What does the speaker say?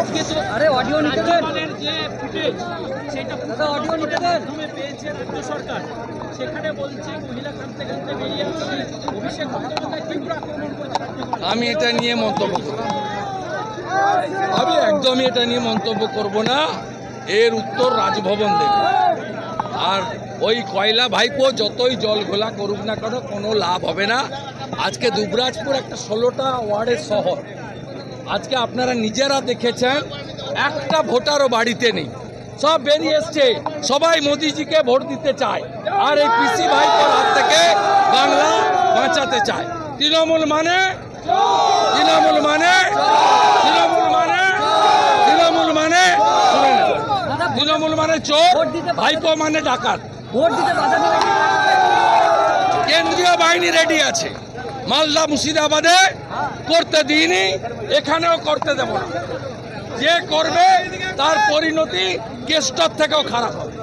নিতে দেন। যে ফুটেজ সেটা দাদা, audio নিতে দেন। পেয়েছে রাজ্য সরকার। সেখানে বলছে মহিলা কাঁদতে কাঁদতে বেরিয়ে আসছে। অভিষেক বন্দ্যোপাধ্যায় তীব্র আক্রমণ করেছে আমি এটা নিয়ে মন্তব্য করব আমি একদমই এটা নিয়ে মন্তব্য করব না। এর উত্তর রাজভবন দেবে। আর ওই কয়লা ভাইপো যতই জল ঘোলা করুক না কেন কোনো লাভ হবে না। আজকে দুবরাজপুর একটা ষোলোটা ওয়ার্ডের শহর। আজকে আপনারা নিজেরা দেখেছেন একটা ভোটারও বাড়িতে নেই। সব বেরিয়ে এসছে সবাই মোদিজিকে ভোট দিতে চায়। আর এই পিসি ভাইপোর হাত থেকে বাংলা বাঁচাতে চায়। তৃণমূল মানে? তৃণমূল মানে? তৃণমূল মানে? তৃণমূল মানে? তৃণমূল মানে চোর ভাইপো মানে ডাকাত? কেন্দ্রীয় বাহিনী রেডি আছে। মালদা মুর্শিদাবাদে করতে দিইনি, এখানেও করতে দেব না। যে করবে, তার পরিণতি কেস্টার থেকেও খারাপ হবে।